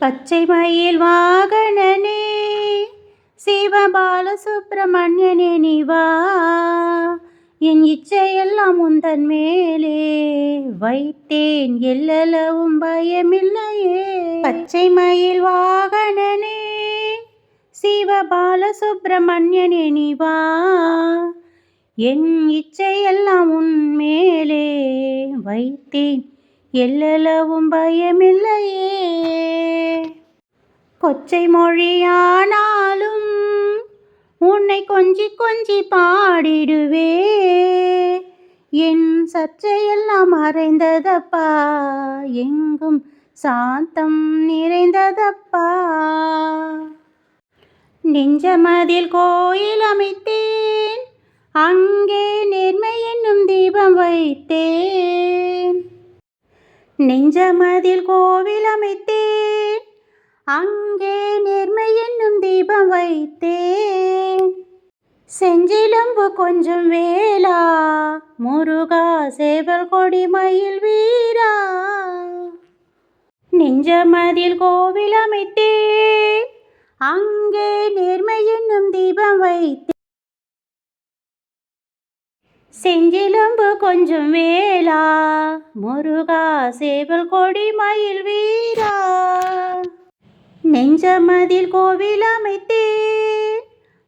பச்சை மயில் வாகனனே சிவபால சுப்பிரமணியனே நிவா என் இச்சையெல்லாம் உந்தன் மேலே வைத்தேன் எல்லளவும் பயமில்லையே. பச்சை மயில் வாகனனே சிவபால சுப்பிரமணியனே நிவா என் இச்சையெல்லாம் உன் மேலே வைத்தேன் எல்லளவும் பயமில்லையே. கொச்சை மொழியானாலும் உன்னை கொஞ்சி கொஞ்சி பாடிடுவே. என் சர்ச்சையெல்லாம் மறைந்ததப்பா? எங்கும் சாந்தம் நிறைந்ததப்பா? நெஞ்சமதில் கோயில் அமைத்தேன். அங்கே நேர்மை என்னும் தீபம் வைத்தேன். நெஞ்சமதில் கோவில் அமைத்தேன். அங்கே நேர்மை என்னும் தீபம் வைத்தேன். செஞ்சிலம்பு கொஞ்சம் வேளா முருகா சேவல் கொடி மயில் வீரா. நெஞ்சமதில் கோவில் அமைத்தேன் அங்கே நேர்மை என்னும் தீபம் வைத்தேன். செஞ்சிலம்பு கொஞ்சம் வேளா முருகா சேவல் கொடி மயில் வீரா. நெஞ்சமதில் கோவில் அமைத்தேன்.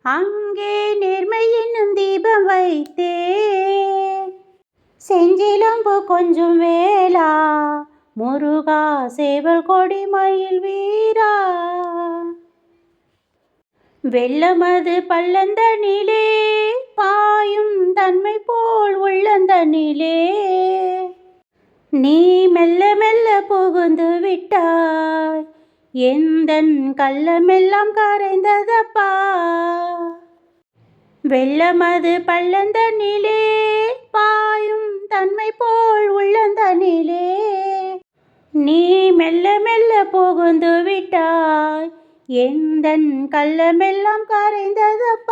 அங்கே நேர்மை என்னும் தீபம் வைத்தேன். செஞ்சிலம்பு கொஞ்சம் வேளா முருகா சேவல் கொடி மயில் வீரா. வெள்ளமது பள்ளந்தனிலே பாயும் தன்மை போல் உள்ளந்தனிலே. நீ மெல்ல மெல்ல புகுந்து விட்டாய் எந்தன் கள்ளமெல்லாம் கரைந்ததப்பா? வெள்ளமது பள்ளந்தனிலே பாயும் தன்மை போல் உள்ளந்தனிலே நீ மெல்ல மெல்ல புகுந்து விட்டாய் எந்தன் கள்ளமெல்லாம் கரைந்ததப்பா?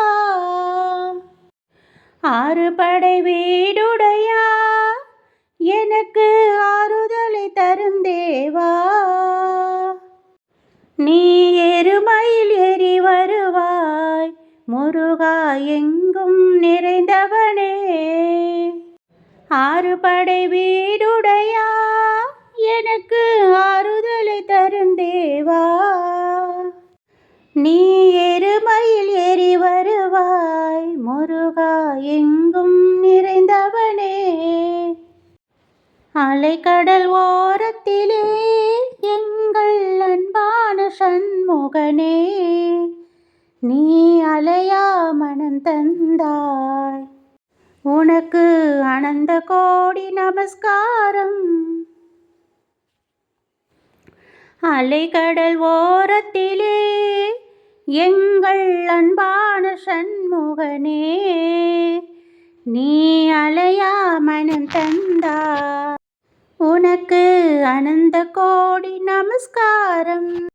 நீ எருமையில் ஏறி வருவாய். முருகா எங்கும் நிறைந்தவனே. ஆறு படை வீடுடையா. எனக்கு ஆறுதலை தரும் தேவா நீ எருமையில் ஏறி வருவாய். முருகா எங்கும் நிறைந்தவனே. அலைக்கடல் ஓரத்திலே எங்கள் சண்முகனே நீ அலையா மனம் தந்தாய். உனக்கு அனந்த கோடி நமஸ்காரம். அலைகடல் ஓரத்திலே எங்கள் அன்பான சண்முகனே நீ அலையா மனம் தந்தா உனக்கு அனந்த கோடி நமஸ்காரம்.